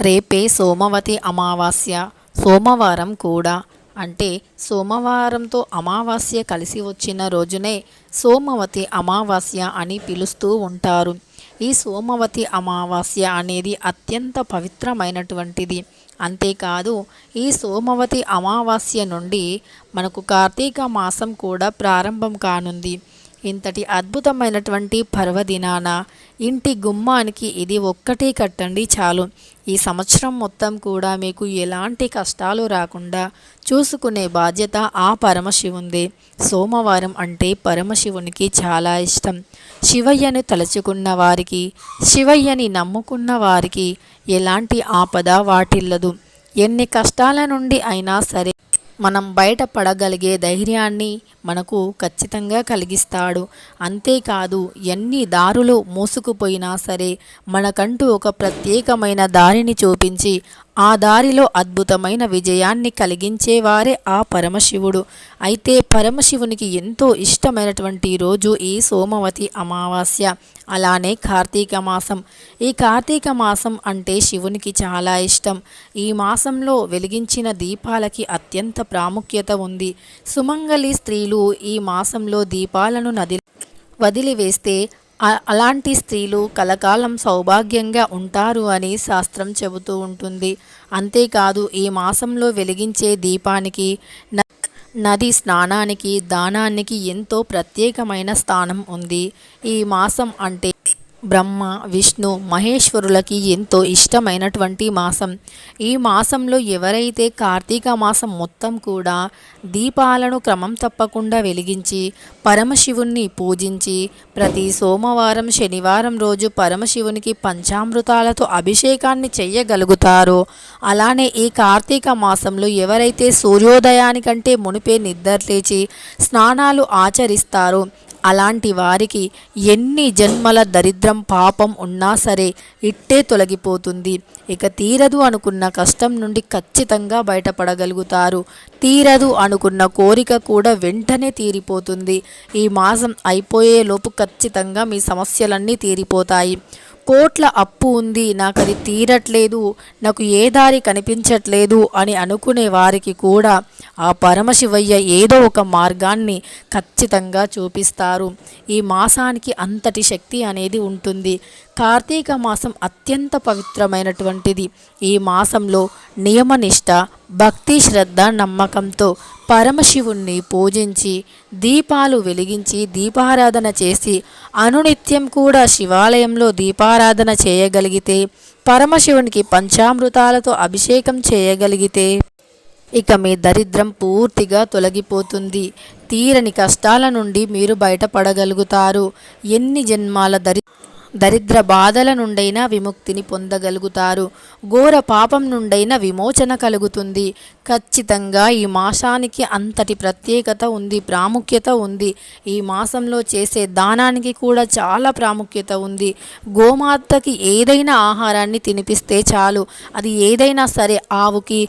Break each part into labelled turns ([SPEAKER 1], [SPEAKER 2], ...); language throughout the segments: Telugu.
[SPEAKER 1] రేపే సోమవతి అమావాస్య. సోమవారం కూడా. అంటే సోమవారంతో అమావాస్య కలిసి వచ్చిన రోజునే సోమవతి అమావాస్య అని పిలుస్తూ ఉంటారు. ఈ సోమవతి అమావాస్య అనేది అత్యంత పవిత్రమైనటువంటిది. అంతేకాదు ఈ సోమవతి అమావాస్య నుండి మనకు కార్తీక మాసం కూడా ప్రారంభం కానుంది. ఇంతటి అద్భుతమైనటువంటి పర్వదినాన ఇంటి గుమ్మానికి ఇది ఒక్కటే కట్టండి చాలు. ఈ సంవత్సరం మొత్తం కూడా మీకు ఎలాంటి కష్టాలు రాకుండా చూసుకునే బాధ్యత ఆ పరమశివుందే. సోమవారం అంటే పరమశివునికి చాలా ఇష్టం. శివయ్యను తలుచుకున్న వారికి శివయ్యని నమ్ముకున్న వారికి ఎలాంటి ఆపద వాటిల్లదు. ఎన్ని కష్టాల నుండి అయినా సరే మనం బయటపడగలిగే ధైర్యాన్ని మనకు ఖచ్చితంగా కలిగిస్తాడు. అంతేకాదు ఎన్ని దారులు మోసుకుపోయినా సరే మనకంటూ ఒక ప్రత్యేకమైన దారిని చూపించి ఆ దారిలో అద్భుతమైన విజయాన్ని కలిగించేవారే ఆ పరమశివుడు. అయితే పరమశివునికి ఎంతో ఇష్టమైనటువంటి రోజు ఈ సోమవతి అమావాస్య. అలానే కార్తీక మాసం. ఈ కార్తీక మాసం అంటే శివునికి చాలా ఇష్టం. ఈ మాసంలో వెలిగించిన దీపాలకి అత్యంత ప్రాముఖ్యత ఉంది. సుమంగళి స్త్రీలు ఈ మాసంలో దీపాలను నది వదిలివేస్తే అలాంటి స్త్రీలు కలకాలం సౌభాగ్యంగా ఉంటారు అని శాస్త్రం చెబుతూ ఉంటుంది. అంతేకాదు ఈ మాసంలో వెలిగించే దీపానికి న- నది స్నానానికి దానానికి ఎంతో ప్రత్యేకమైన స్థానం ఉంది. ఈ మాసం అంటే బ్రహ్మ విష్ణు మహేశ్వరులకి ఎంతో ఇష్టమైనటువంటి మాసం. ఈ మాసంలో ఎవరైతే కార్తీక మాసం మొత్తం కూడా దీపాలను క్రమం తప్పకుండా వెలిగించి పరమశివుణ్ణి పూజించి ప్రతి సోమవారం శనివారం రోజు పరమశివునికి పంచామృతాలతో అభిషేకాన్ని చేయగలుగుతారో అలానే ఈ కార్తీక మాసంలో ఎవరైతే సూర్యోదయానికంటే మునిపే నిద్రలేచి స్నానాలు ఆచరిస్తారో అలాంటి వారికి ఎన్ని జన్మల దరిద్రం పాపం ఉన్నా సరే ఇట్టే తొలగిపోతుంది. ఇక తీరదు అనుకున్న కష్టం నుండి ఖచ్చితంగా బయటపడగలుగుతారు. తీరదు అనుకున్న కోరిక కూడా వెంటనే తీరిపోతుంది. ఈ మాసం అయిపోయేలోపు ఖచ్చితంగా మీ సమస్యలన్నీ తీరిపోతాయి. కోట్ల అప్పు ఉంది నాకు అది తీరట్లేదు నాకు ఏ దారి కనిపించట్లేదు అని అనుకునే వారికి కూడా ఆ పరమశివయ్య ఏదో ఒక మార్గాన్ని ఖచ్చితంగా చూపిస్తారు. ఈ మాసానికి అంతటి శక్తి అనేది ఉంటుంది. కార్తీక మాసం అత్యంత పవిత్రమైనటువంటిది. ఈ మాసంలో నియమనిష్ట భక్తి శ్రద్ధ నమ్మకంతో పరమశివుణ్ణి పూజించి దీపాలు వెలిగించి దీపారాధన చేసి అనునిత్యం కూడా శివాలయంలో దీపారాధన చేయగలిగితే పరమశివునికి పంచామృతాలతో అభిషేకం చేయగలిగితే ఇక మీ దరిద్రం పూర్తిగా తొలగిపోతుంది. తీరని కష్టాల నుండి మీరు బయటపడగలుగుతారు. ఎన్ని జన్మాల దరి దరిద్ర బాధల నుండైనా విముక్తిని పొందగలుగుతారు. ఘోర పాపం నుండైనా విమోచన కలుగుతుంది. ఖచ్చితంగా ఈ మాసానికి అంతటి ప్రత్యేకత ఉంది ప్రాముఖ్యత ఉంది. ఈ మాసంలో చేసే దానానికి కూడా చాలా ప్రాముఖ్యత ఉంది. గోమాతకి ఏదైనా ఆహారాన్ని తినిపిస్తే చాలు. అది ఏదైనా సరే ఆవుకి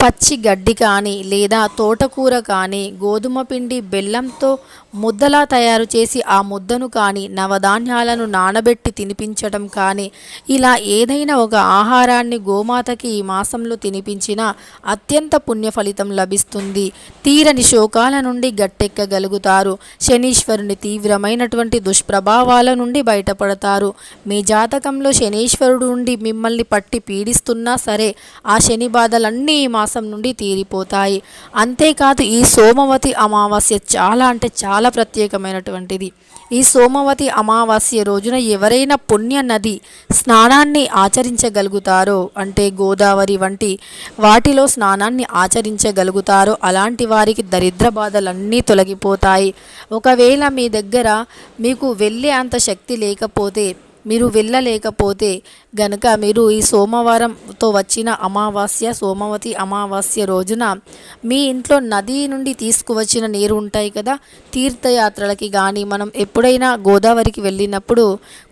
[SPEAKER 1] పచ్చి గడ్డి కానీ లేదా తోటకూర కానీ గోధుమ పిండి బెల్లంతో ముద్దలా తయారు చేసి ఆ ముద్దను కానీ నవధాన్యాలను నానబెట్టి తినిపించడం కానీ ఇలా ఏదైనా ఒక ఆహారాన్ని గోమాతకి ఈ మాసంలో తినిపించినా అత్యంత పుణ్య ఫలితం లభిస్తుంది. తీరని శోకాల నుండి గట్టెక్కగలుగుతారు. శనీశ్వరుని తీవ్రమైనటువంటి దుష్ప్రభావాల నుండి బయటపడతారు. మీ జాతకంలో శనీశ్వరుడు నుండి మిమ్మల్ని పట్టి పీడిస్తున్నా సరే ఆ శని బాధలన్నీ ఈ మాసం నుండి తీరిపోతాయి. అంతేకాదు ఈ సోమవతి అమావాస్య చాలా అంటే చాలా ప్రత్యేకమైనటువంటిది. ఈ సోమవతి అమావాస్య రోజున ఎవరైనా పుణ్య నది స్నానాన్ని ఆచరించగలుగుతారో అంటే గోదావరి వంటి వాటిలో స్నానాన్ని ఆచరించగలుగుతారో అలాంటి వారికి దరిద్ర బాధలన్నీ తొలగిపోతాయి. ఒకవేళ మీ దగ్గర మీకు వెళ్ళే అంత శక్తి లేకపోతే మీరు వెళ్ళలేకపోతే గనక మీరు ఈ సోమవారంతో వచ్చిన అమావాస్య సోమవతి అమావాస్య రోజున మీ ఇంట్లో నది నుండి తీసుకువచ్చిన నీరు ఉంటాయి కదా తీర్థయాత్రలకి కానీ మనం ఎప్పుడైనా గోదావరికి వెళ్ళినప్పుడు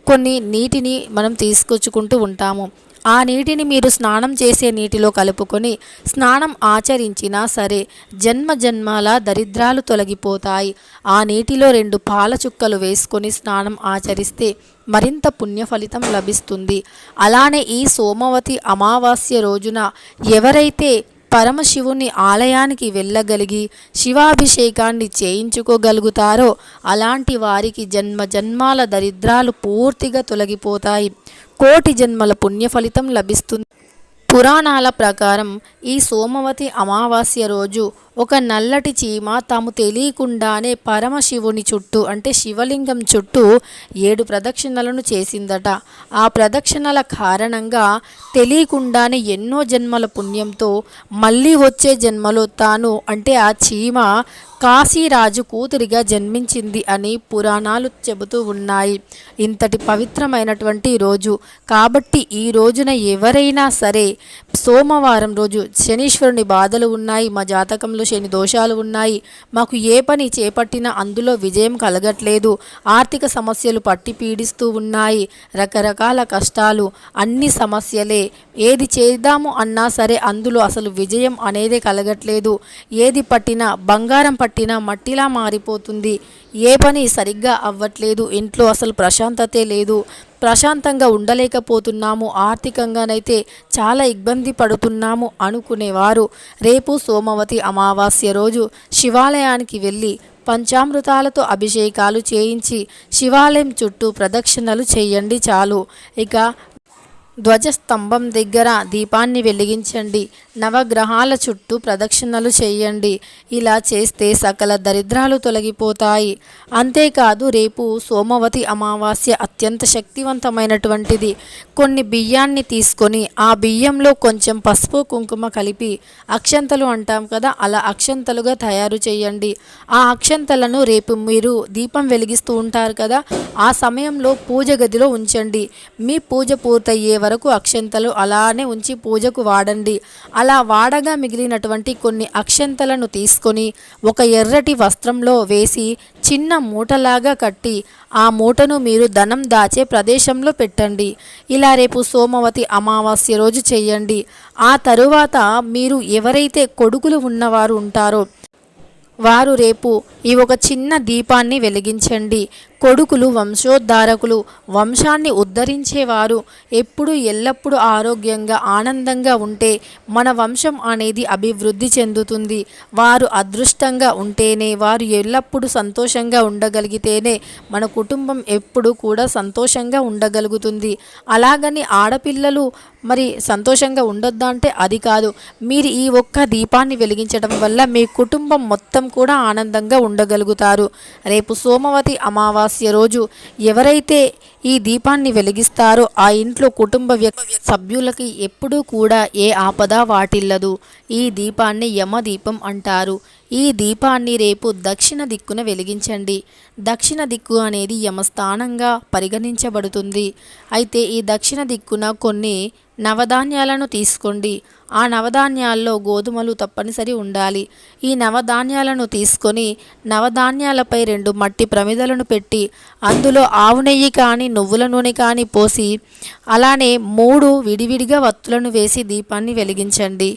[SPEAKER 1] కొన్ని నీటిని మనం తీసుకొచ్చుకుంటూ ఉంటాము. ఆ నీటిని మీరు స్నానం చేసే నీటిలో కలుపుకొని స్నానం ఆచరించినా సరే జన్మ జన్మాల దరిద్రాలు తొలగిపోతాయి. ఆ నీటిలో రెండు పాల చుక్కలు వేసుకొని స్నానం ఆచరిస్తే మరింత పుణ్య ఫలితం లభిస్తుంది. అలానే ఈ సోమవతి అమావాస్య రోజున ఎవరైతే పరమశివుని ఆలయానికి వెళ్ళగలిగి శివాభిషేకాన్ని చేయించుకోగలుగుతారో అలాంటి వారికి జన్మ జన్మాల దరిద్రాలు పూర్తిగా తొలగిపోతాయి. కోటి జన్మల పుణ్య ఫలితం లభిస్తుంది. పురాణాల ప్రకారం ఈ సోమవతి అమావాస్య రోజు ఒక నల్లటి చీమ తాము తెలియకుండానే పరమశివుని చుట్టూ అంటే శివలింగం చుట్టూ ఏడు ప్రదక్షిణలను చేసిందట. ఆ ప్రదక్షిణల కారణంగా తెలియకుండానే ఎన్నో జన్మల పుణ్యంతో మళ్ళీ వచ్చే జన్మలో తాను అంటే ఆ చీమ కాశీరాజు కూతురిగా జన్మించింది అని పురాణాలు చెబుతూ ఉన్నాయి. ఇంతటి పవిత్రమైనటువంటి రోజు. కాబట్టి ఈ రోజున ఎవరైనా సరే సోమవారం రోజు శనీశ్వరుని బాధలు ఉన్నాయి మా జాతకంలో శని దోషాలు ఉన్నాయి. మాకు ఏ పని చేపట్టినా అందులో విజయం కలగట్లేదు. ఆర్థిక సమస్యలు పట్టి పీడిస్తూ ఉన్నాయి. రకరకాల కష్టాలు అన్ని సమస్యలే. ఏది చేద్దాము అన్నా సరే అందులో అసలు విజయం అనేదే కలగట్లేదు. ఏది పట్టినా బంగారం పట్టినా మట్టిలా మారిపోతుంది. ఏ పని సరిగ్గా అవ్వట్లేదు ఇంట్లో అసలు ప్రశాంతతే లేదు ప్రశాంతంగా ఉండలేకపోతున్నాము ఆర్థికంగానైతే చాలా ఇబ్బంది పడుతున్నాము అనుకునేవారు. రేపు సోమవతి అమావాస్య రోజు శివాలయానికి వెళ్ళి పంచామృతాలతో అభిషేకాలు చేయించి శివాలయం చుట్టూ ప్రదక్షిణలు చేయండి చాలు. ఇక ధ్వజస్తంభం దగ్గర దీపాన్ని వెలిగించండి. నవగ్రహాల చుట్టూ ప్రదక్షిణలు చేయండి. ఇలా చేస్తే సకల దరిద్రాలు తొలగిపోతాయి. అంతేకాదు రేపు సోమవతి అమావాస్య అత్యంత శక్తివంతమైనటువంటిది. కొన్ని బియ్యాన్ని తీసుకొని ఆ బియ్యంలో కొంచెం పసుపు కుంకుమ కలిపి అక్షంతలు అంటాం కదా అలా అక్షంతలుగా తయారు చేయండి. ఆ అక్షంతలను రేపు మీరు దీపం వెలిగిస్తూ ఉంటారు కదా ఆ సమయంలో పూజ గదిలో ఉంచండి. మీ పూజ పూర్తయ్యే వరకు అక్షంతలు అలానే ఉంచి పూజకు వాడండి. అలా వాడగా మిగిలినటువంటి కొన్ని అక్షంతలను తీసుకొని ఒక ఎర్రటి వస్త్రంలో వేసి చిన్న మూటలాగా కట్టి ఆ మూటను మీరు ధనం దాచే ప్రదేశంలో పెట్టండి. ఇలా రేపు సోమవతి అమావాస్య రోజు చేయండి. ఆ తరువాత మీరు ఎవరైతే కొడుకులు ఉన్నవారు ఉంటారో వారు రేపు ఈ ఒక చిన్న దీపాన్ని వెలిగించండి. కొడుకులు వంశోద్ధారకులు వంశాన్ని ఉద్ధరించేవారు. ఎప్పుడు ఎల్లప్పుడూ ఆరోగ్యంగా ఆనందంగా ఉంటే మన వంశం అనేది అభివృద్ధి చెందుతుంది. వారు అదృష్టంగా ఉంటేనే వారు ఎల్లప్పుడూ సంతోషంగా ఉండగలిగితేనే మన కుటుంబం ఎప్పుడు కూడా సంతోషంగా ఉండగలుగుతుంది. అలాగని ఆడపిల్లలు మరి సంతోషంగా ఉండొద్దా అంటే అది కాదు. మీరు ఈ ఒక్క దీపాన్ని వెలిగించడం వల్ల మీ కుటుంబం మొత్తం కూడా ఆనందంగా ఉండగలుగుతారు. రేపు సోమవతి అమావాస్య రోజు ఎవరైతే ఈ దీపాన్ని వెలిగిస్తారో ఆ ఇంట్లో కుటుంబ వ్యక్తి సభ్యులకి ఎప్పుడూ కూడా ఏ ఆపద వాటిల్లదు. ఈ దీపాన్ని యమదీపం అంటారు. ఈ దీపాన్ని రేపు దక్షిణ దిక్కున వెలిగించండి. దక్షిణ దిక్కు అనేది యమస్థానంగా పరిగణించబడుతుంది. అయితే ఈ దక్షిణ దిక్కున కొన్ని నవధాన్యాలను తీసుకోండి. ఆ నవధాన్యాల్లో గోధుమలు తప్పనిసరి ఉండాలి. ఈ నవధాన్యాలను తీసుకొని నవధాన్యాలపై రెండు మట్టి ప్రమిదలను పెట్టి అందులో ఆవు నెయ్యి కానీ నువ్వుల నూనె కానీ పోసి అలానే మూడు విడివిడిగా వత్తులను వేసి దీపాన్ని వెలిగించండి.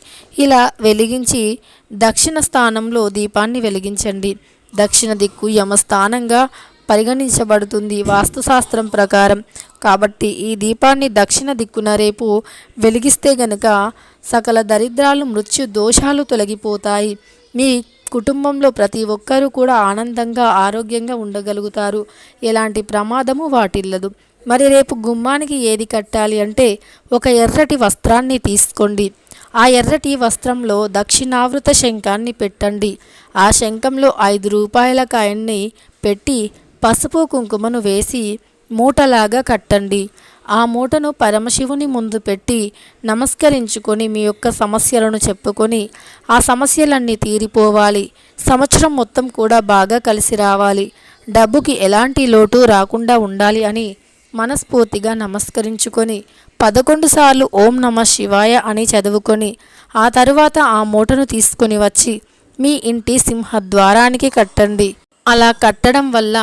[SPEAKER 1] ఇలా వెలిగించి దక్షిణ స్థానంలో దీపాన్ని వెలిగించండి. దక్షిణ దిక్కు యమస్థానంగా పరిగణించబడుతుంది వాస్తుశాస్త్రం ప్రకారం. కాబట్టి ఈ దీపాన్ని దక్షిణ దిక్కున రేపు వెలిగిస్తే గనుక సకల దరిద్రాలు మృత్యు దోషాలు తొలగిపోతాయి. మీ కుటుంబంలో ప్రతి ఒక్కరూ కూడా ఆనందంగా ఆరోగ్యంగా ఉండగలుగుతారు. ఎలాంటి ప్రమాదము వాటిల్లదు. మరి రేపు గుమ్మానికి ఏది కట్టాలి అంటే ఒక ఎర్రటి వస్త్రాన్ని తీసుకోండి. ఆ ఎర్రటి వస్త్రంలో దక్షిణావృత శంఖాన్ని పెట్టండి. ఆ శంఖంలో ఐదు రూపాయల కాయన్ని పెట్టి పసుపు కుంకుమను వేసి మూటలాగా కట్టండి. ఆ మూటను పరమశివుని ముందు పెట్టి నమస్కరించుకొని మీ యొక్క సమస్యలను చెప్పుకొని ఆ సమస్యలన్నీ తీరిపోవాలి. సంవత్సరం మొత్తం కూడా బాగా కలిసి రావాలి. డబ్బుకి ఎలాంటి లోటు రాకుండా ఉండాలి అని మనస్ఫూర్తిగా నమస్కరించుకొని పదకొండు సార్లు ఓం నమ శివాయ అని చదువుకొని ఆ తరువాత ఆ మూటను తీసుకొని వచ్చి మీ ఇంటి సింహద్వారానికి కట్టండి. అలా కట్టడం వల్ల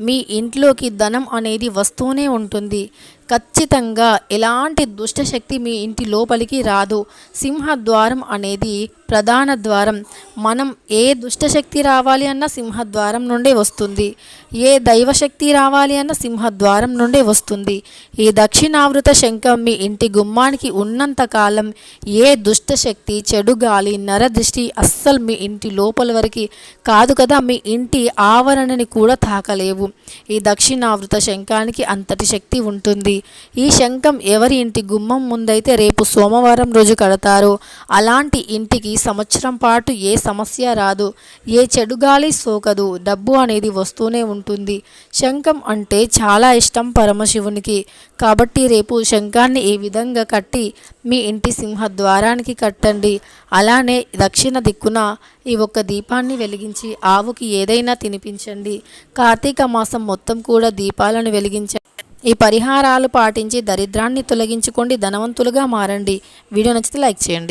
[SPEAKER 1] మీ ఇంట్లోకి ధనం అనేది వస్తూనే ఉంటుంది. ఖచ్చితంగా ఎలాంటి దుష్టశక్తి మీ ఇంటి లోపలికి రాదు. సింహద్వారం అనేది ప్రధాన ద్వారం. మనం ఏ దుష్టశక్తి రావాలి అన్న సింహద్వారం నుండే వస్తుంది. ఏ దైవశక్తి రావాలి అన్న సింహద్వారం నుండే వస్తుంది. ఈ దక్షిణావృత శంఖం మీ ఇంటి గుమ్మానికి ఉన్నంతకాలం ఏ దుష్టశక్తి చెడు గాలి నరదృష్టి అస్సలు మీ ఇంటి లోపల వరకు కాదు కదా. మీ ఇంటి ఆవరణని కూడా తాకలేవు. ఈ దక్షిణావృత శంఖానికి అంతటి శక్తి ఉంటుంది. ఈ శంఖం ఎవరి ఇంటి గుమ్మం ముందైతే రేపు సోమవారం రోజు కడతారో? అలాంటి ఇంటికి సంవత్సరం పాటు ఏ సమస్య రాదు. ఏ చెడు గాలి సోకదు. డబ్బు అనేది వస్తూనే ఉంటుంది. శంఖం అంటే చాలా ఇష్టం పరమశివునికి. కాబట్టి రేపు శంఖాన్ని ఈ విధంగా కట్టి మీ ఇంటి సింహద్వారానికి కట్టండి. అలానే దక్షిణ దిక్కున ఈ ఒక్క దీపాన్ని వెలిగించి ఆవుకి ఏదైనా తినిపించండి. కార్తీక మాసం మొత్తం కూడా దీపాలను వెలిగించండి ఈ పరిహారాలు పాటించి దరిద్రాన్ని తొలగించుకోండి ధనవంతులుగా మారండి. వీడియో నచ్చితే లైక్ చేయండి.